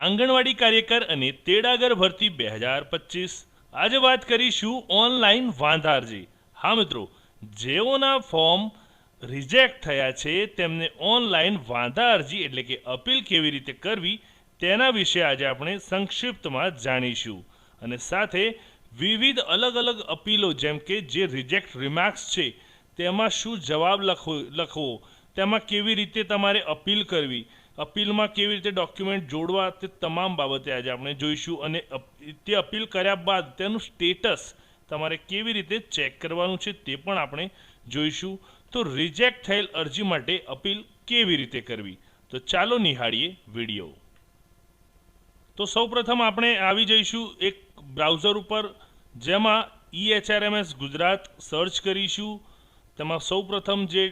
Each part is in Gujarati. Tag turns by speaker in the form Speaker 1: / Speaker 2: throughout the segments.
Speaker 1: આંગણવાડી કાર્યકર અને તેડાગર ભરતી બે હજાર પચીસ. આજે વાત કરીશું ઓનલાઈન વાંધા અરજી હા મિત્રો, જેઓના ફોર્મ રિજેક્ટ થયા છે, તેમને ઓનલાઈન વાંધા અરજી એટલે કે અપીલ કેવી રીતે કરવી, તેના વિશે આજે આપણે સંક્ષિપ્તમાં જાણીશું. અને સાથે વિવિધ અલગ અલગ અપીલો જેમ કે જે રિજેક્ટ રિમાર્ક્સ છે, તેમાં શું જવાબ લખવો લખવો, તેમાં કેવી રીતે તમારે અપીલ કરવી અપીલમાં કેવી રીતે ડોક્યુમેન્ટ જોડવા તે તમામ બાબતે આજે આપણે જોઈશું અને તે અપીલ કર્યા બાદ તેનું સ્ટેટસ તમારે કેવી રીતે ચેક કરવાનું છે તે પણ આપણે જોઈશું. તો રિજેક્ટ થયેલ અરજી માટે અપીલ કેવી રીતે કરવી? તો ચાલો નિહાળીએ વીડિયો તો સૌપ્રથમ આપણે આવી જઈશું એક બ્રાઉઝર ઉપર, જેમાં ઈએચઆરએમએસ ગુજરાત સર્ચ કરીશું. તેમાં સૌપ્રથમ જે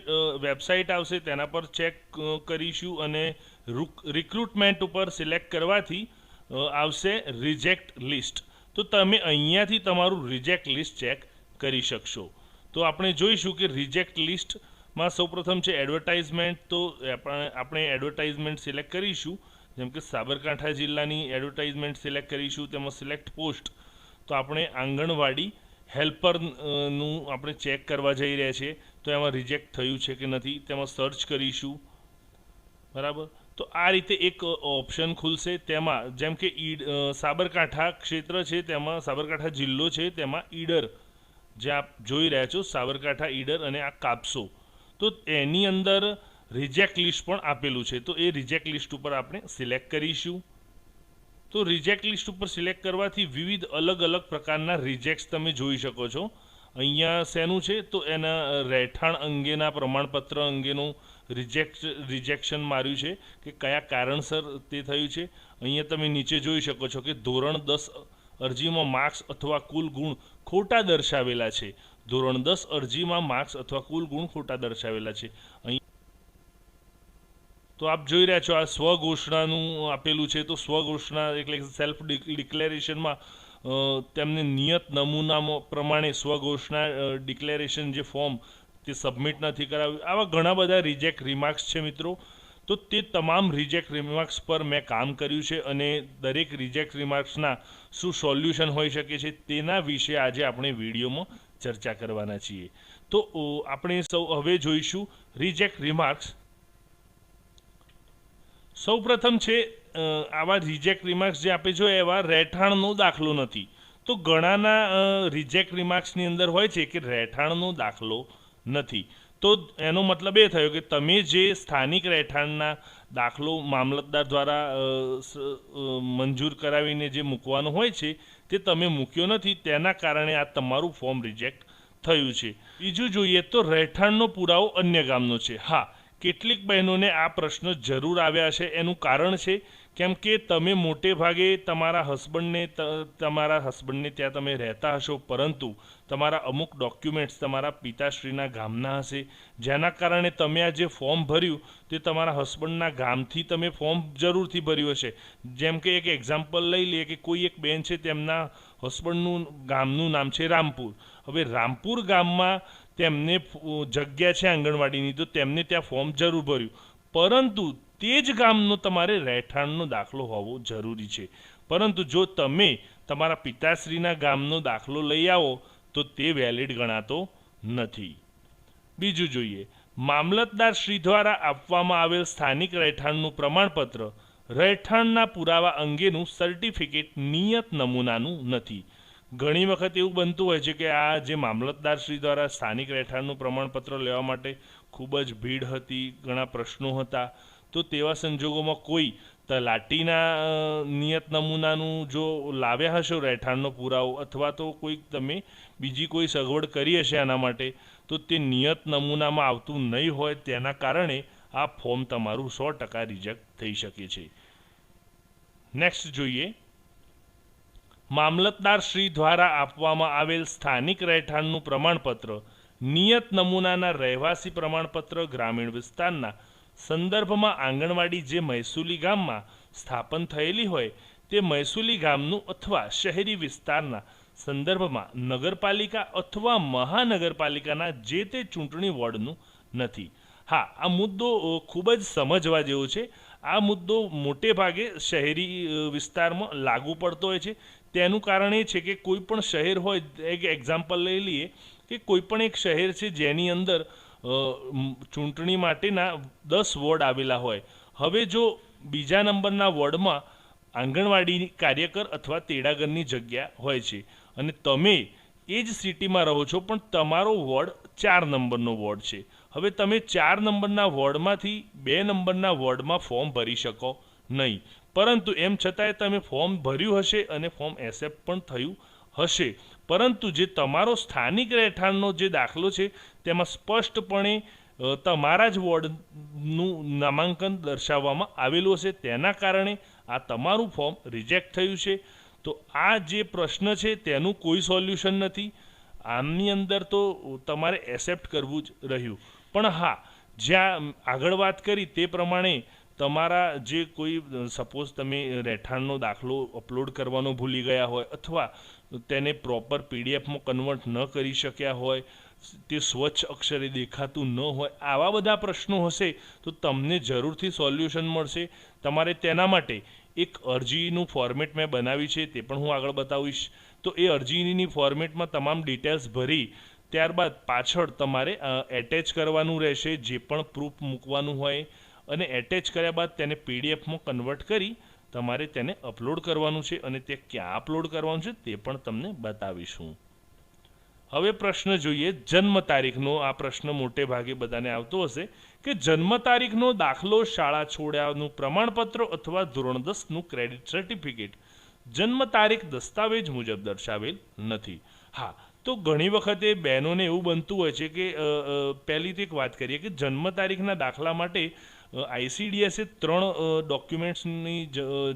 Speaker 1: વેબસાઇટ આવશે તેના પર ચેક કરીશું અને રિક્રુટમેન્ટ ઉપર સિલેક્ટ કરવાથી આવશે રિજેક્ટ લિસ્ટ તો તમે અહીંયાથી તમારું રિજેક્ટ લિસ્ટ ચેક કરી શકશો. તો આપણે જોઈશું કે રિજેક્ટ લિસ્ટમાં સૌપ્રથમ છે એડવર્ટાઇઝમેન્ટ તો આપણે એડવર્ટાઇઝમેન્ટ સિલેક્ટ કરીશું. જેમ કે સાબરકાંઠા જિલ્લાની એડવર્ટાઇઝમેન્ટ સિલેક્ટ કરીશું, તેમાં સિલેક્ટ પોસ્ટ તો આપણે આંગણવાડી હેલ્પરનું આપણે ચેક કરવા જઈ રહ્યા છીએ તો એમાં રિજેક્ટ થયું છે કે નથી, તેમાં સર્ચ કરીશું. બરાબર? તો આ રીતે એક ઓપ્શન ખુલશે. તેમાં જેમ કે ઈડ સાબરકાંઠા ક્ષેત્ર છે, તેમાં સાબરકાંઠા જિલ્લો છે, તેમાં ઈડર. જે આપ જોઈ રહ્યા છો, સાબરકાંઠા ઈડર અને આ કાપસો. તો એની અંદર રિજેક્ટ લિસ્ટ પણ આપેલું છે. તો એ રિજેક્ટ લિસ્ટ ઉપર આપણે સિલેક્ટ કરીશું. તો રિજેક્ટ લિસ્ટ ઉપર સિલેક્ટ કરવાથી વિવિધ અલગ અલગ પ્રકારના રિજેક્ટ્સ તમે જોઈ શકો છો. અહીંયા શેનું છે? તો એના રહેઠાણ અંગેના પ્રમાણપત્ર અંગેનું રિજેક્ટ રિજેક્શન માર્યું છે કે કયા કારણસર તે થયું છે. અહીંયા તમે નીચે જોઈ શકો છો કે ધોરણ દસ અરજીમાં માર્ક્સ અથવા કુલ ગુણ ખોટા દર્શાવેલા છે. ધોરણ દસ અરજીમાં માર્ક્સ અથવા કુલ ગુણ ખોટા દર્શાવેલા છે. અહીં તો આપ જોઈ રહ્યા છો આ સ્વઘોષણાનું આપેલું છે. તો સ્વઘોષણા એટલે સેલ્ફ ડિક્લેરેશનમાં તેમને નિયત નમૂના પ્રમાણે સ્વઘોષણા ડિક્લેરેશન જે ફોર્મ તે સબમિટ નથી કરાવ્યું. આવા ઘણા બધા રિજેક્ટ રિમાર્ક્સ છે મિત્રો. તો તે તમામ રિજેક્ટ રિમાર્ક્સ પર મેં કામ કર્યું છે અને દરેક રિજેક્ટ રિમાર્ક્સના શું સોલ્યુશન હોઈ શકે છે તેના વિશે આજે આપણે વિડીયોમાં ચર્ચા કરવાના છીએ. તો આપણે સૌ હવે જોઈશું રિજેક્ટ રિમાર્ક્સ સૌપ્રથમ છે આવા રિજેક્ટ રિમાર્ક્સ જે આપણે જોઈએ એવા રહેઠાણનો દાખલો નથી. તો ઘણાના રિજેક્ટ રિમાર્ક્સની અંદર હોય છે કે રહેઠાણનો દાખલો નથી. તો એનો મતલબ એ થયો કે તમે જે સ્થાનિક રહેઠાણના દાખલો મામલતદાર દ્વારા મંજૂર કરાવીને જે મૂકવાનો હોય છે, તે તમે મૂક્યો નથી, તેના કારણે આ તમારું ફોર્મ રિજેક્ટ થયું છે. બીજું જોઈએ તો રહેઠાણનો પુરાવો અન્ય ગામનો છે. હા, કેટલીક બહેનોને આ પ્રશ્ન જરૂર આવ્યા છે. એનું કારણ છે કેમ કે તમે મોટે ભાગે તમારા હસબન્ડને તમારા હસબન્ડને ત્યાં તમે રહેતા હશો, પરંતુ તમારા અમુક ડોક્યુમેન્ટ્સ તમારા પિતાશ્રીના ગામના હશે. જેના કારણે તમે આ જે ફોર્મ ભર્યું, તે તમારા હસબન્ડના ગામથી તમે ફોર્મ જરૂરથી ભર્યું હશે. જેમ કે એક એક્ઝામ્પલ લઈ લઈએ કે કોઈ એક બેન છે, તેમના હસબન્ડનું ગામનું નામ છે રામપુર. હવે રામપુર ગામમાં તેમને જગ્યા છે આંગણવાડીની, તો તેમને ત્યાં ફોર્મ જરૂર ભર્યું. પરંતુ તે જ ગામનો તમારે રહેઠાણનો દાખલો હોવો જરૂરી છે. પરંતુ જો તમે તમારા પિતાશ્રીના ગામનો દાખલો લઈ આવો, તો તે વેલિડ ગણાતો નથી. બીજું જોઈએ. મામલતદાર શ્રી દ્વારા આપવામાં આવેલ સ્થાનિક રહેઠાણનું પ્રમાણપત્ર રહેઠાણના પુરાવા અંગેનું સર્ટિફિકેટ નિયત નમૂનાનું નથી. ઘણી વખત એવું બનતું હોય છે કે આ જે મામલતદાર શ્રી દ્વારા સ્થાનિક રહેઠાણનું પ્રમાણપત્ર લેવા માટે ખૂબ જ ભીડ હતી, ઘણા પ્રશ્નો હતા. તો તેવા સંજોગોમાં કોઈ તલાટીના નિયત નમૂનાનું જો લાવ્યા હશો રહેઠાણનો પુરાવો અથવા તો કોઈ તમે બીજી કોઈ સગવડ કરી હશે આના માટે, તો તે નિયત નમૂનામાં આવતું નહીં હોય તેના કારણે આ ફોર્મ તમારું સો ટકા રિજેક્ટ થઈ શકે છે. નેક્સ્ટ જોઈએ. મામલતદાર શ્રી દ્વારા આપવામાં આવેલ સ્થાનિક રહેઠાણનું પ્રમાણપત્ર, નિયત નમૂનાના રહેવાસી પ્રમાણપત્ર ગ્રામીણ વિસ્તારના સંદર્ભમાં આંગણવાડી જે મહેસૂલી ગામમાં સ્થાપન થયેલી હોય, તે મહેસૂલી ગામનું અથવા શહેરી વિસ્તારના સંદર્ભમાં નગરપાલિકા અથવા મહાનગરપાલિકાના જે તે ચૂંટણી વોર્ડનું નથી. હા, આ મુદ્દો ખૂબ જ સમજવા જેવો છે. આ મુદ્દો મોટે ભાગે શહેરી વિસ્તારમાં લાગુ પડતો હોય છે. તેનું કારણ એ છે કે કોઈ પણ શહેર હોય, એક એક્ઝામ્પલ લઈ લઈએ કે કોઈ પણ એક શહેર છે જેની અંદર ચૂંટણી માટેના દસ વોર્ડ આવેલા હોય. હવે જો બીજા નંબરના વોર્ડમાં આંગણવાડી કાર્યકર અથવા તેડાગરની જગ્યા હોય છે અને તમે એ જ સિટીમાં રહો છો, પણ તમારો વોર્ડ ચાર નંબરનો વોર્ડ છે. હવે તમે ચાર નંબરના વોર્ડમાંથી બે નંબરના વોર્ડમાં ફોર્મ ભરી શકો નહીં. પરંતુ એમ છતાંય તમે ફોર્મ ભર્યું હશે અને ફોર્મ એસેપ્ટ પણ થયું હશે. પરંતુ જે તમારો સ્થાનિક રહેઠાણનો જે દાખલો છે તેમાં સ્પષ્ટપણે તમારા જ વોર્ડનું નામાંકન દર્શાવવામાં આવેલું હશે. તેના કારણે આ તમારું ફોર્મ રિજેક્ટ થયું છે. તો આ જે પ્રશ્ન છે તેનું કોઈ સોલ્યુશન નથી. આમની અંદર તો તમારે એક્સેપ્ટ કરવું જ રહ્યું. પણ હા, જ્યાં આગળ વાત કરી તે પ્રમાણે તમારા જે કોઈ સપોઝ તમે રહેઠાણનો દાખલો અપલોડ કરવાનો ભૂલી ગયા હોય અથવા તેને પ્રોપર પીડીએફમાં કન્વર્ટ ન કરી શક્યા હોય તે સ્વચ્છ અક્ષરે દેખાતું ન હોય આવા બધા પ્રશ્નો હશે, તો તમને જરૂરથી સોલ્યુશન મળશે. તમારે તેના માટે એક અરજીનું ફોર્મેટ મેં બનાવી છે, તે પણ હું આગળ બતાવીશ. તો એ અરજીની ફોર્મેટમાં તમામ ડિટેલ્સ ભરી, ત્યારબાદ પાછળ તમારે એટેચ કરવાનું રહેશે, જે પણ પ્રૂફ મૂકવાનું હોય. અને એટેચ કર્યા બાદ તેને પીડીએફમાં કન્વર્ટ કરી, તમારે તેને અપલોડ કરવાનું છે અને તે ક્યાં અપલોડ કરવાનું છે તે પણ તમને બતાવીશું. હવે પ્રશ્ન જોઈએ, જન્મ તારીખનો આ પ્રશ્ન મોટે ભાગે બધાને આવતો હશે કે જન્મ તારીખનો દાખલો શાળા છોડ્યાનું પ્રમાણપત્ર અથવા ધોરણ દસનું ક્રેડિટ સર્ટિફિકેટ. જન્મ તારીખ દસ્તાવેજ મુજબ દર્શાવેલ નથી. હા, તો ઘણી વખતે બહેનોને એવું બનતું હોય છે કે પહેલી તો એક વાત કરીએ કે જન્મ તારીખના દાખલા માટે આઈસીડીએસે ત્રણ ડોક્યુમેન્ટ્સની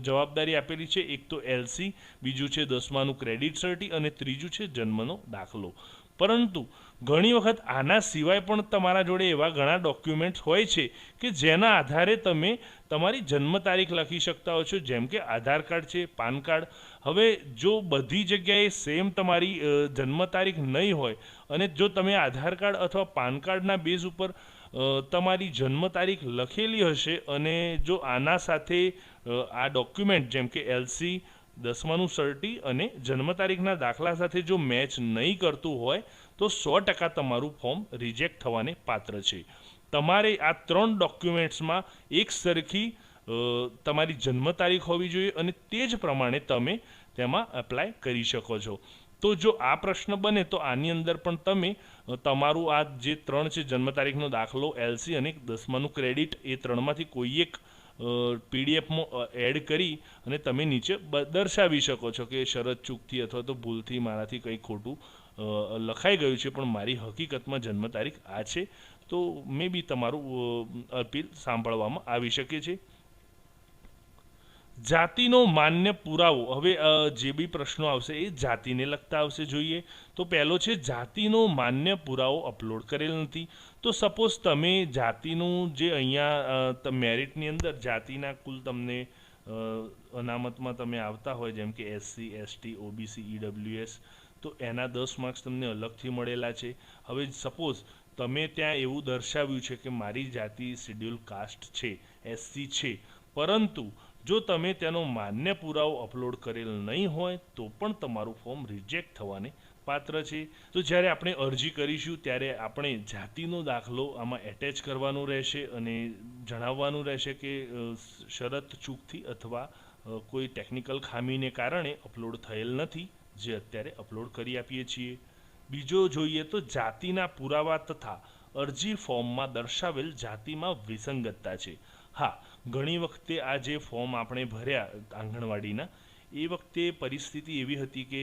Speaker 1: જવાબદારી આપેલી છે. એક તો એલસી બીજું છે દસમાનું ક્રેડિટ સર્ટી અને ત્રીજું છે જન્મનો દાખલો. પરંતુ ઘણી વખત આના સિવાય પણ તમારા જોડે એવા ઘણા ડોક્યુમેન્ટ્સ હોય છે કે જેના આધારે તમે તમારી જન્મ તારીખ લખી શકતા હો છો. જેમ કે આધાર કાર્ડ છે, પાન કાર્ડ. હવે જો બધી જગ્યાએ સેમ તમારી જન્મ તારીખ નહીં હોય અને જો તમે આધાર કાર્ડ અથવા પાન કાર્ડના બેઝ ઉપર તમારી જન્મ તારીખ લખેલી હશે અને જો આના સાથે આ ડોક્યુમેન્ટ જેમ કે એલસી દસમાનું સર્ટી અને જન્મ તારીખના દાખલા સાથે જો મેચ નહીં કરતું હોય, તો સો ટકા તમારું ફોર્મ રિજેક્ટ થવાને પાત્ર છે. તમારે આ ત્રણ ડોક્યુમેન્ટ્સમાં એક સરખી તમારી જન્મ તારીખ હોવી જોઈએ અને તે જ પ્રમાણે તમે તેમાં એપ્લાય કરી શકો છો. તો જો આ પ્રશ્ન બને તો આની અંદર પણ તમે તમારું આ જે ત્રણ છે, જન્મ તારીખનો દાખલો એલસી અને દસમાનું ક્રેડિટ એ ત્રણમાંથી કોઈ એક પીડીએફમાં એડ કરી અને તમે નીચે દર્શાવી શકો છો કે શરત ચૂકથી અથવા તો ભૂલથી મારાથી કંઈ ખોટું લખાઈ ગયું છે, પણ મારી હકીકતમાં જન્મ તારીખ આ છે. તો મે બી તમારું અપીલ સાંભળવામાં આવી શકે છે. જાતિનો માન્ય પુરાવો. હવે જે બી પ્રશ્નો આવશે એ જાતિને લગતા આવશે જોઈએ. તો પહેલો છે, જાતિનો માન્ય પુરાવો અપલોડ કરેલ નથી. તો સપોઝ તમે જાતિનું જે અહીંયા મેરિટની અંદર જાતિના કુલ તમને અનામતમાં તમે આવતા હોય, જેમ કે એસસી એસટી ઓબીસી ઈડબ્લ્યુએસ તો એના દસ માર્ક્સ તમને અલગથી મળેલા છે. હવે સપોઝ તમે ત્યાં એવું દર્શાવ્યું છે કે મારી જાતિ શેડ્યુલ કાસ્ટ છે એસસી છે. પરંતુ જો તમે તેનો માન્ય પુરાવો અપલોડ કરેલ નહીં હોય, તો પણ તમારું ફોર્મ રિજેક્ટ થવાને પાત્ર છે. તો જ્યારે આપણે અરજી કરીશું, ત્યારે આપણે જાતિનો દાખલો આમાં એટેચ કરવાનું રહેશે અને જણાવવાનું રહેશે કે શરત ચૂકથી અથવા કોઈ ટેકનિકલ ખામીને કારણે અપલોડ થયેલ નથી, જે અત્યારે અપલોડ કરી આપીએ છીએ. બીજો જોઈએ તો જાતિના પુરાવા તથા અરજી ફોર્મમાં દર્શાવેલ જાતિમાં વિસંગતતા છે. હા ઘણી વખતે આ જે ફોર્મ આપણે ભર્યા આંગણવાડીના, એ વખતે પરિસ્થિતિ એવી હતી કે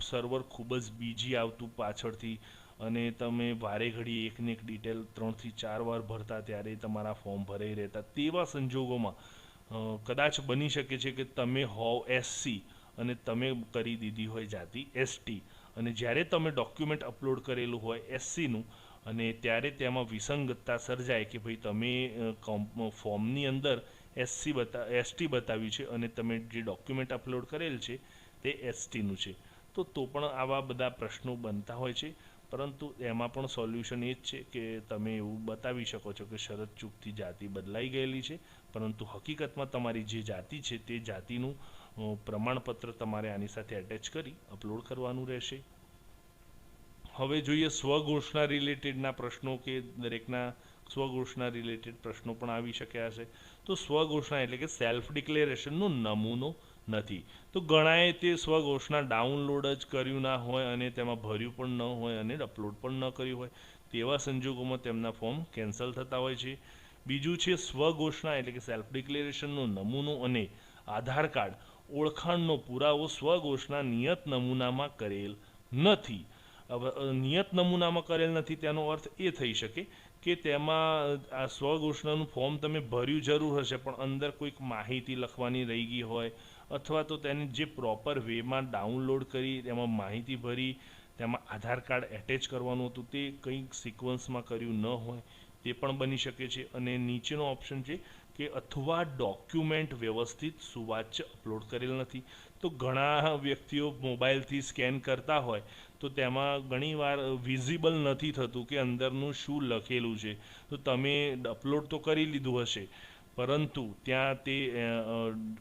Speaker 1: સર્વર ખૂબ જ બીજી આવતું પાછળથી અને તમે વારે ઘડી એકને એક ડિટેલ ત્રણથી ચાર વાર ભરતા ત્યારે તમારા ફોર્મ ભરાઈ રહેતા. તેવા સંજોગોમાં કદાચ બની શકે છે કે તમે હોવ એસસી અને તમે કરી દીધી હોય જાતિ એસટી અને જ્યારે તમે ડોક્યુમેન્ટ અપલોડ કરેલું હોય એસસીનું અને ત્યારે તેમાં વિસંગતતા સર્જાય કે ભાઈ તમે ફોર્મની અંદર એસસી બતા, એસટી બતાવ્યું છે અને તમે જે ડોક્યુમેન્ટ અપલોડ કરેલ છે તે એસટીનું છે. તો તો પણ આવા બધા પ્રશ્નો બનતા હોય છે. પરંતુ એમાં પણ સોલ્યુશન એ જ છે કે તમે એવું બતાવી શકો છો કે શરત ચૂકથી જાતિ બદલાઈ ગયેલી છે. પરંતુ હકીકતમાં તમારી જે જાતિ છે તે જાતિનું પ્રમાણપત્ર તમારે આની સાથે એટેચ કરી અપલોડ કરવાનું રહેશે. હવે જોઈએ સ્વઘોષણા રિલેટેડના પ્રશ્નો કે દરેકના સ્વઘોષણા રિલેટેડ પ્રશ્નો પણ આવી શક્યા હશે. તો સ્વઘોષણા એટલે કે સેલ્ફ ડિક્લેરેશનનો નમૂનો નથી. તો ઘણાએ તે સ્વઘોષણા ડાઉનલોડ જ કર્યું ના હોય અને તેમાં ભર્યું પણ ન હોય અને અપલોડ પણ ન કર્યું હોય, તેવા સંજોગોમાં તેમના ફોર્મ કેન્સલ થતા હોય છે. બીજું છે સ્વઘોષણા એટલે કે સેલ્ફ ડિક્લેરેશનનો નમૂનો અને આધાર કાર્ડ ઓળખાણનો પુરાવો સ્વઘોષણા નિયત નમૂનામાં કરેલ નથી. નિયત નમૂનામાં કરેલ નથી, તેનો અર્થ એ થઈ શકે કે તેમાં આ સ્વઘોષણાનું ફોર્મ તમે ભર્યું જરૂર હશે, પણ અંદર કોઈક માહિતી લખવાની રહી ગઈ હોય, અથવા તો તેને જે પ્રોપર વેમાં ડાઉનલોડ કરી, તેમાં માહિતી ભરી, તેમાં આધાર કાર્ડ એટેચ કરવાનું હતું, તે કંઈક સિક્વન્સમાં કર્યું ન હોય, તે પણ બની શકે છે. અને નીચેનો ઓપ્શન છે કે અથવા ડોક્યુમેન્ટ વ્યવસ્થિત સુવાચ્ય અપલોડ કરેલ નથી. તો ઘણા વ્યક્તિઓ મોબાઈલથી સ્કેન કરતા હોય તો તેમાં ઘણીવાર વિઝિબલ નથી થતું કે અંદરનું શું લખેલું છે. તો તમે અપલોડ તો કરી લીધું હશે, પરંતુ ત્યાં તે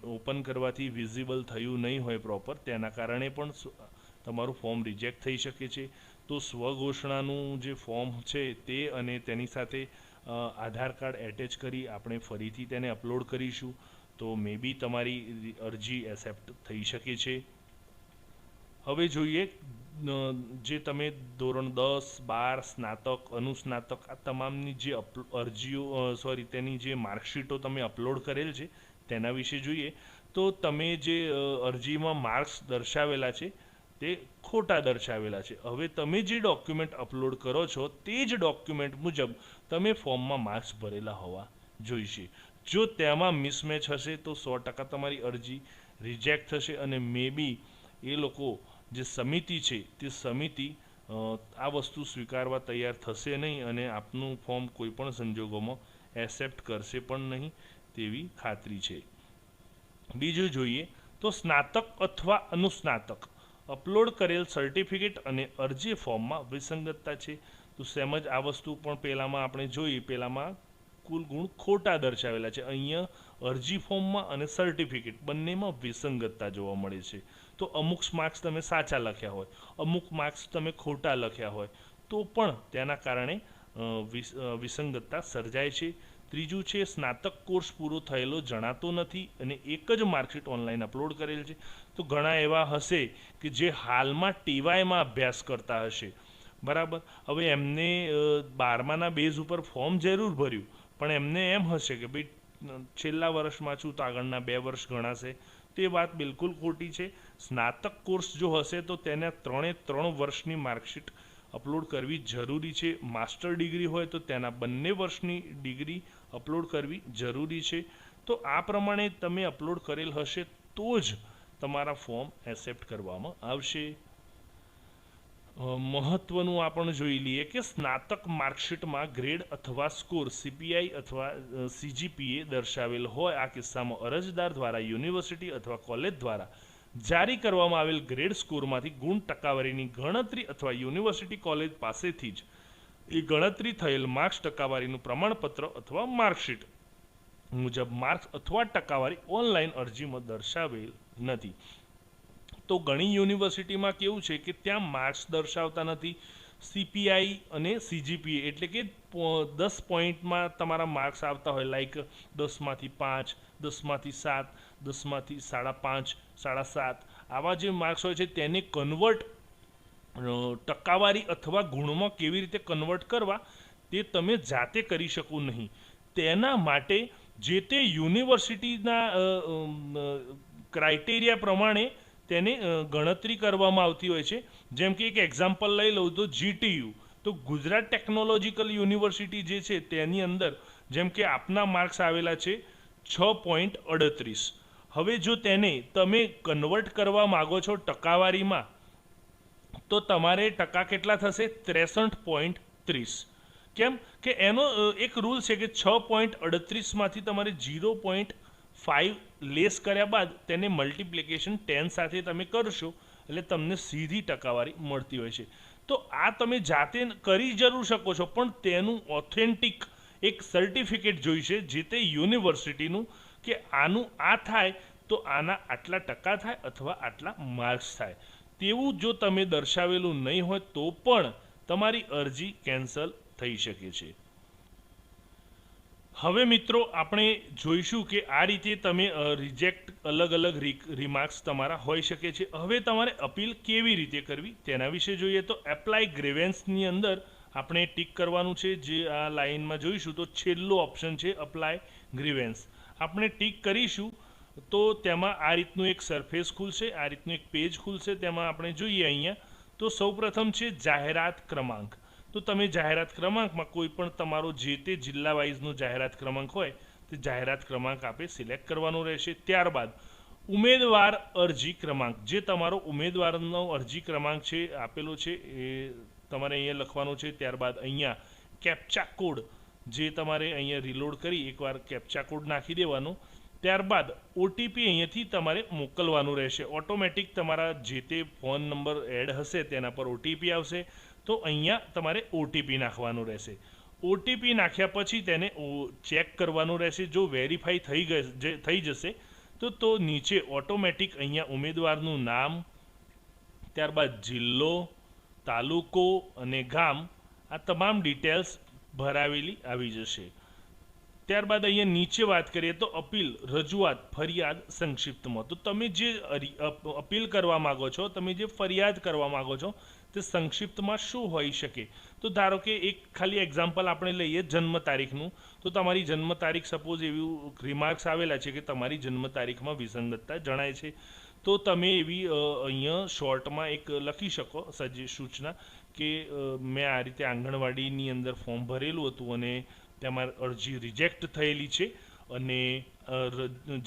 Speaker 1: ઓપન કરવાથી વિઝિબલ થયું નહીં હોય પ્રોપર તેના કારણે પણ તમારું ફોર્મ રિજેક્ટ થઈ શકે છે. તો સ્વઘોષણાનું જે ફોર્મ છે તે અને તેની સાથે આધાર કાર્ડ એટેચ કરી આપણે ફરીથી તેને અપલોડ કરીશું. તો મે બી તમારી અરજી એક્સેપ્ટ થઈ શકે છે. હવે જોઈએ જે તમે ધોરણ દસ, બાર, સ્નાતક, અનુસ્નાતક, આ તમામની જે અરજીઓ સોરી તેની જે માર્કશીટો તમે અપલોડ કરેલ છે, તેના વિશે જોઈએ, તો તમે જે અરજીમાં માર્ક્સ દર્શાવેલા છે, તે ખોટા દર્શાવેલા છે. હવે તમે જે ડોક્યુમેન્ટ અપલોડ કરો છો, તે જ ડોક્યુમેન્ટ મુજબ તમે ફોર્મમાં માર્ક્સ ભરેલા હોવા જોઈશે. જો તેમાં મિસમેચ હશે, તો સો ટકા તમારી અરજી રિજેક્ટ થશે અને મે બી એ લોકો જે સમિતિ છે, તે સમિતિ આ વસ્તુ સ્વીકારવા તૈયાર થશે નહીં અને આપનું ફોર્મ કોઈ પણ સંજોગોમાં એક્સેપ્ટ કરશે પણ નહીં તેવી ખાતરી છે. બીજું જોઈએ તો સ્નાતક અથવા અનુસ્નાતક અપલોડ કરેલ સર્ટિફિકેટ અને અરજી ફોર્મમાં વિસંગતતા છે. તો સેમ જ આ વસ્તુ પણ પહેલામાં આપણે જોઈ પહેલામાં કુલ ગુણ ખોટા દર્શાવેલા છે. અહીંયા અરજી ફોર્મમાં અને સર્ટિફિકેટ બંનેમાં વિસંગતતા જોવા મળે છે. તો અમુક માર્ક્સ તમે સાચા લખ્યા હોય, અમુક માર્ક્સ તમે ખોટા લખ્યા હોય, તો પણ તેના કારણે વિસંગતતા સર્જાય છે. ત્રીજું છે, સ્નાતક કોર્સ પૂરો થયેલો જણાતો નથી અને એક જ માર્કશીટ ઓનલાઈન અપલોડ કરેલ છે. તો ઘણા એવા હશે કે જે હાલમાં ટીવાયમાં અભ્યાસ કરતા હશે. બરાબર? હવે એમને બારમાના બેઝ ઉપર ફોર્મ જરૂર ભર્યું. પણ એમને એમ હશે કે ભાઈ, છેલ્લા વર્ષમાં છું તો આગળના બે વર્ષ ગણાશે. તે વાત બિલકુલ ખોટી છે. સ્નાતક કોર્સ જો હશે તો તેને ત્રણે ત્રણ વર્ષની માર્કશીટ અપલોડ કરવી જરૂરી છે. માસ્ટર ડિગ્રી હોય તો તેના બંને વર્ષની ડિગ્રી અપલોડ કરવી જરૂરી છે. તો આ પ્રમાણે તમે અપલોડ કરેલ હશે તો જ તમારા ફોર્મ એક્સેપ્ટ કરવામાં આવશે. મહત્વનું આપણે જોઈ લઈએ કે સ્નાતક માર્કશીટમાં ગ્રેડ અથવા સ્કોર સીપીઆઈ અથવા સીજીપીએ દર્શાવેલ હોય. આ કિસ્સામાં અરજદાર દ્વારા, યુનિવર્સિટી અથવા કોલેજ દ્વારા જારી કરવામાં આવેલ ગ્રેડ સ્કોરમાંથી ગુણ ટકાવારીની ગણતરી અથવા યુનિવર્સિટી કોલેજ પાસેથી જ એ ગણતરી થયેલ માર્ક્સ ટકાવારીનું પ્રમાણપત્ર અથવા માર્કશીટ મુજબ માર્ક્સ અથવા ટકાવારી ઓનલાઈન અરજીમાં દર્શાવેલ નથી. તો ઘણી યુનિવર્સિટીમાં કેવું છે કે ત્યાં માર્ક્સ દર્શાવતા નથી. સીપીઆઈ અને સીજીપીએ એટલે કે દસ પોઈન્ટમાં તમારા માર્ક્સ આવતા હોય, લાઈક દસમાંથી પાંચ, દસમાંથી સાત, દસમાંથી સાડા પાંચ, સાડા સાત. આવા જે માર્ક્સ હોય છે તેને કન્વર્ટ ટકાવારી અથવા ગુણમાં કેવી રીતે કન્વર્ટ કરવા તે તમે જાતે કરી શકો નહીં. તેના માટે જે તે યુનિવર્સિટીના ક્રાઇટેરિયા પ્રમાણે તેની ગણતરી કરવામાં આવતી હોય છે. જેમ કે એક એક્ઝામ્પલ લઈ લઉં તો જીટીયુ તો ગુજરાત ટેકનોલોજીકલ યુનિવર્સિટી જે છે તેની અંદર, જેમ કે આપના માર્ક્સ આવેલા છે છ પોઈન્ટ અડત્રીસ. હવે જો તેને તમે કન્વર્ટ કરવા માગો છો ટકાવારીમાં, તો તમારે ટકા કેટલા થશે? ત્રેસઠ પોઈન્ટ ત્રીસ. કેમ? કે એનો એક રૂલ છે કે છ પોઈન્ટ અડત્રીસમાંથી તમારે ઝીરો પોઈન્ટ ફાઇવ લેસ કર્યા બાદ તેને મલ્ટિપ્લિકેશન ટેન સાથે તમે કરશો, એટલે તમને સીધી ટકાવારી મળતી હોય છે. તો આ તમે જાતે કરી જરૂર શકો છો, પણ તેનું ઓથેન્ટિક એક સર્ટિફિકેટ જોઈશે જે તે યુનિવર્સિટીનું કે આનું આ થાય તો આના આટલા ટકા થાય અથવા આટલા માર્ક્સ થાય. તેવું જો તમે દર્શાવેલું નહીં હોય તો પણ તમારી અરજી કેન્સલ થઈ શકે છે. હવે મિત્રો, આપણે જોઈશું કે આ રીતે તમે રિજેક્ટ અલગ અલગ રિમાર્ક્સ તમારા હોઈ શકે છે. હવે તમારે અપીલ કેવી રીતે કરવી તેના વિશે જોઈએ તો એપ્લાય ગ્રેવેન્સની અંદર આપણે ટીક કરવાનું છે જે આ લાઇનમાં જોઈશું તો છેલ્લો ઓપ્શન છે અપ્લાય ગ્રીવેન્સ આપણે ટીક કરીશું તો તેમાં આ રીતનું એક સરફેસ ખુલશે, આ રીતનું એક પેજ ખુલશે, તેમાં આપણે જોઈએ અહીંયા તો સૌપ્રથમ છે જાહેરાત ક્રમાંક. તો તમે જાહેરાત ક્રમાંકમાં કોઈ પણ તમારો જે તે જિલ્લા વાઇઝનો જાહેરાત ક્રમાંક હોય, તે જાહેરાત ક્રમાંક આપે, સિલેક્ટ કરવાનો રહેશે. ત્યારબાદ ઉમેદવાર અરજી ક્રમાંક. જે તમારો ઉમેદવારનો અરજી ક્રમાંક છે, આપેલો છે, એ તમારે અહીંયા લખવાનો છે. ત્યારબાદ અહીંયા કેપ્ચા કોડ જે તમારે અહીંયા રિલોડ કરી એકવાર કેપ્ચા કોડ નાખી દેવાનો. ત્યારબાદ ઓટીપી અહીંયાથી તમારે મોકલવાનું રહેશે. ઓટોમેટિક તમારા જે તે ફોન નંબર એડ હશે, તેના પર ઓટીપી આવશે. તો અહીંયા તમારે ઓટીપી નાખવાનું રહેશે. ઓટીપી નાખ્યા પછી તેને ચેક કરવાનું રહેશે. જો વેરીફાઈ થઈ ગઈ થઈ જશે, તો તો નીચે ઓટોમેટિક અહીંયા ઉમેદવારનું નામ, ત્યારબાદ જિલ્લો, તાલુકો અને ગામ આ તમામ ડિટેલ્સ ભરાવેલી આવી જશે. ત્યારબાદ અહીંયા નીચે વાત કરીએ તો અપીલ, રજૂઆત, ફરિયાદ સંક્ષિપ્તમાં. તો તમે જે અપીલ કરવા માગો છો, તમે જે ફરિયાદ કરવા માગો છો, તે સંક્ષિપ્તમાં શું હોઈ શકે? તો ધારો કે એક ખાલી એક્ઝામ્પલ આપણે લઈએ જન્મ તારીખનું. તો તમારી જન્મ તારીખ સપોઝ એવું રિમાર્ક્સ આવેલા છે કે તમારી જન્મ તારીખમાં વિસંગતતા જણાય છે. તો તમે એવી અહીંયા શોર્ટમાં એક લખી શકો, સજે, સૂચના કે મેં આ રીતે આંગણવાડીની અંદર ફોર્મ ભરેલું હતું અને તેમાં અરજી રિજેક્ટ થયેલી છે અને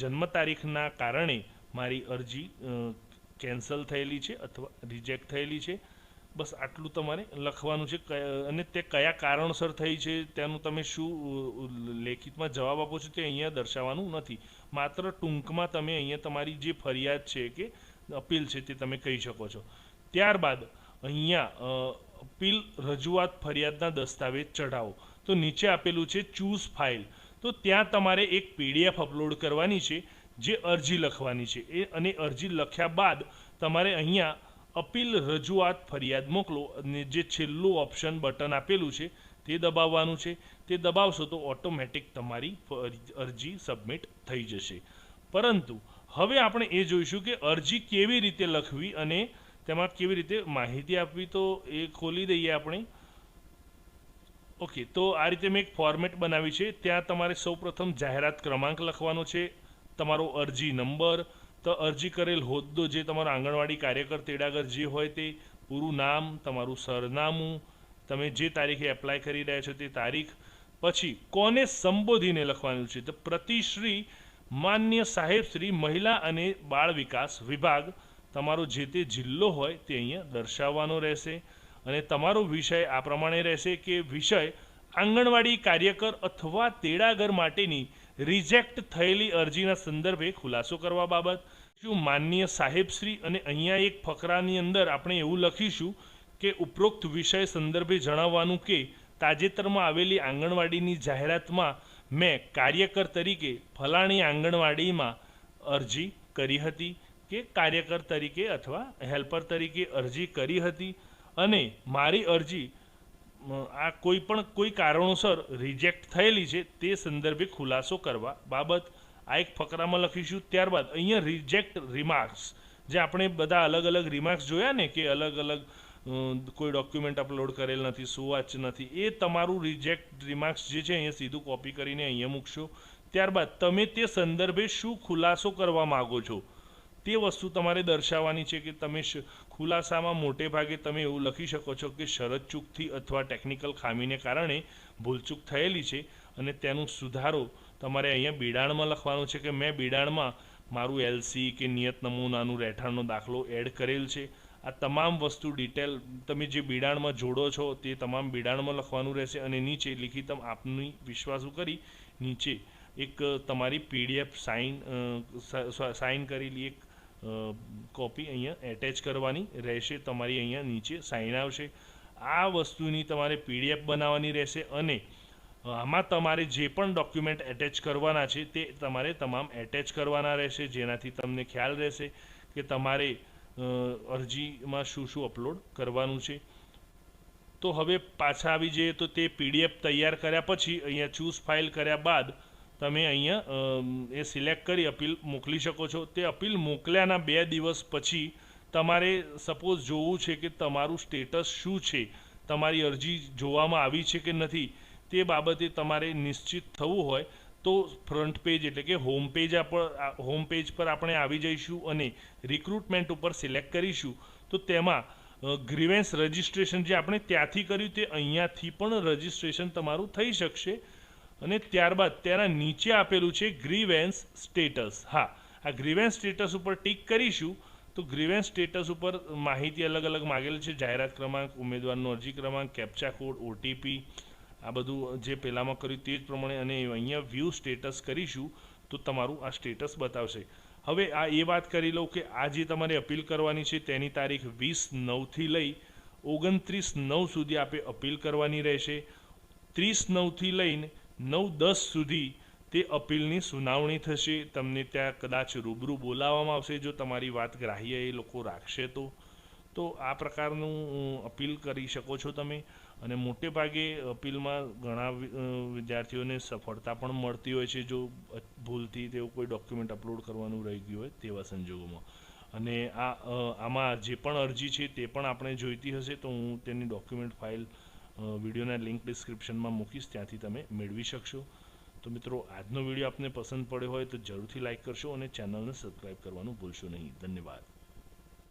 Speaker 1: જન્મ તારીખના કારણે મારી અરજી કેન્સલ થયેલી છે અથવા રિજેક્ટ થયેલી છે. બસ આટલું તમારે લખવાનું છે. અને તે કયા કારણસર થઈ છે તેનું તમે શું લેખિતમાં જવાબ આપો છો તે અહીંયા દર્શાવવાનું નથી. માત્ર ટૂંકમાં તમે અહીંયા તમારી જે ફરિયાદ છે કે અપીલ છે તે તમે કહી શકો છો. ત્યારબાદ અહીંયા અપીલ રજૂઆત ફરિયાદના દસ્તાવેજ ચઢાવો. તો નીચે આપેલું છે, ચૂઝ ફાઇલ. તો ત્યાં તમારે એક પીડીએફ અપલોડ કરવાની છે, જે અરજી લખવાની છે. એ અને અરજી લખ્યા બાદ તમારે અહીંયા અપીલ રજૂઆત ફરિયાદ મોકલો અને જે છેલ્લું ઓપ્શન બટન આપેલું છે, તે દબાવવાનું છે. તે દબાવશો તો ઓટોમેટિક તમારી અરજી સબમિટ થઈ જશે. પરંતુ હવે આપણે એ જોઈશું કે અરજી કેવી રીતે લખવી અને તેમાં કેવી રીતે માહિતી આપવી તો એ ખોલી દઈએ આપણે. ઓકે, તો આ રીતે મેં એક ફોર્મેટ બનાવી છે. ત્યાં તમારે સૌપ્રથમ જાહેરાત ક્રમાંક લખવાનો છે, તમારો અરજી નંબર, તો અરજી કરેલ હોદ્દો જે તમારો આંગણવાડી કાર્યકર તેડાગર જે હોય તે, પૂરું નામ, તમારું સરનામું, તમે જે તારીખે એપ્લાય કરી રહ્યા છો તે તારીખ, પછી કોને સંબોધીને લખવાનું છે? તો પ્રતિશ્રી માન્ય સાહેબ શ્રી મહિલા અને બાળ વિકાસ વિભાગ તમારો જે તે જિલ્લો હોય તે અહીંયા દર્શાવવાનો રહેશે. અને તમારો વિષય આ પ્રમાણે રહેશે કે વિષય આંગણવાડી કાર્યકર અથવા તેડાગર માટેની રિજેક્ટ થયેલી અરજીના સંદર્ભે ખુલાસો કરવા બાબત. શું માનનીય સાહેબશ્રી અને અહીંયા એક ફકરાની અંદર આપણે એવું લખીશું કે ઉપરોક્ત વિષય સંદર્ભે જણાવવાનું કે તાજેતરમાં આવેલી આંગણવાડીની જાહેરાતમાં મેં કાર્યકર તરીકે ફલાણી આંગણવાડીમાં અરજી કરી હતી કે કાર્યકર તરીકે અથવા હેલ્પર તરીકે અરજી કરી હતી. અને મારી અરજી આ કોઈ પણ કોઈ કારણોસર રિજેક્ટ થયેલી છે, તે સંદર્ભે ખુલાસો કરવા બાબત આ એક ફકરામાં લખીશું. ત્યારબાદ અહીંયા રિજેક્ટ રિમાર્ક્સ જે આપણે બધા અલગ અલગ રિમાર્ક્સ જોયા ને કે અલગ અલગ કોઈ ડોક્યુમેન્ટ અપલોડ કરેલ નથી સુવાચ નથી, એ તમારું રિજેક્ટ રિમાર્ક્સ જે છે અહીંયા સીધું કોપી કરીને અહીંયા મૂકશો. ત્યારબાદ તમે તે સંદર્ભે શું ખુલાસો કરવા માગો છો? તે વસ્તુ તમારે દર્શાવવાની છે કે તમે ખુલાસામાં મોટે ભાગે તમે એવું લખી શકો છો કે શરત ચૂકથી અથવા ટેકનિકલ ખામીને કારણે ભૂલચૂક થયેલી છે અને તેનું સુધારો તમારે અહીંયા બિડાણમાં લખવાનું છે કે મેં બિડાણમાં મારું એલસી કે નિયત નમૂનાનું રહેઠાણનો દાખલો એડ કરેલ છે. આ તમામ વસ્તુ ડિટેલ તમે જે બિડાણમાં જોડો છો તે તમામ બિડાણમાં લખવાનું રહેશે અને નીચે લિખિતમ આપની વિશ્વાસુ કરી નીચે એક તમારી પીડીએફ સાઇન સાઇન કરેલી એક કોપી અહીંયા એટેચ કરવાની રહેશે. તમારી અહીંયા નીચે સાઇન આવશે. આ વસ્તુની તમારે પીડીએફ બનાવવાની રહેશે અને આમાં તમારે જે પણ ડોક્યુમેન્ટ એટેચ કરવાના છે તે તમારે તમામ એટેચ કરવાના રહેશે. જેનાથી તમને ખ્યાલ રહેશે કે તમારે અરજીમાં શું શું અપલોડ કરવાનું છે. તો હવે પાછા આવી જઈએ તો તે પીડીએફ તૈયાર કર્યા પછી અહીંયા ચૂઝ ફાઇલ કર્યા બાદ તમે અહીંયા એ સિલેક્ટ કરી અપીલ મોકલી શકો છો. તે અપીલ મોકલ્યાના બે દિવસ પછી તમારે સપોઝ જોવું છે કે તમારું સ્ટેટસ શું છે? તમારી અરજી જોવામાં આવી છે કે નથી? તે બાબતે તમારે નિશ્ચિત થવું હોય તો ફ્રન્ટ પેજ એટલે કે હોમ પેજ હોમ પેજ પર આપણે આવી જઈશું અને રિક્રુટમેન્ટ ઉપર સિલેક્ટ કરીશું. તો તેમાં ગ્રીવેન્સ રજિસ્ટ્રેશન જે આપણે ત્યાંથી કર્યું તે અહીંયાથી પણ રજિસ્ટ્રેશન તમારું થઈ શકશે. અને ત્યારબાદ તેના નીચે આપેલું છે ગ્રીવેન્સ સ્ટેટસ હા, આ ગ્રીવેન્સ સ્ટેટસ ઉપર ટીક કરીશું તો ગ્રીવેન્સ સ્ટેટસ ઉપર માહિતી અલગ અલગ માગેલ છે. જાહેરાત ક્રમાંક, ઉમેદવારનો અરજી ક્રમાંક કેપ્ચા કોડ ઓટીપી આ બધું જે પહેલાંમાં કર્યું તે જ પ્રમાણે અને અહીંયા વ્યૂ સ્ટેટસ કરીશું તો તમારું આ સ્ટેટસ બતાવશે. હવે આ એ વાત કરી લઉં કે આ જે તમારે અપીલ કરવાની છે તેની તારીખ વીસ નવથી લઈ ઓગણત્રીસ નવ સુધી આપે અપીલ કરવાની રહેશે. ત્રીસ નવથી લઈને નવ દસ સુધી તે અપીલની સુનાવણી થશે. તમને ત્યાં કદાચ રૂબરૂ બોલાવવામાં આવશે. જો તમારી વાત ગ્રાહ્ય એ લોકો રાખશે તો. તો આ પ્રકારનું અપીલ કરી શકો છો તમે. અને મોટે ભાગે અપીલમાં ઘણા વિદ્યાર્થીઓને સફળતા પણ મળતી હોય છે. જો ભૂલથી તેવું કોઈ ડોક્યુમેન્ટ અપલોડ કરવાનું રહી ગયું હોય તેવા સંજોગોમાં. અને આ આમાં જે પણ અરજી છે તે પણ આપણે જોઈતી હશે તો હું તેની ડોક્યુમેન્ટ ફાઇલ વિડીયોના લિંક ડિસ્ક્રિપ્શનમાં મૂકીશ, ત્યાંથી તમે મેળવી શકશો. તો મિત્રો, આજનો વીડિયો આપને પસંદ પડ્યો હોય તો જરૂરથી લાઇક કરશો અને ચેનલને સબસ્ક્રાઈબ કરવાનું ભૂલશો નહીં. ધન્યવાદ.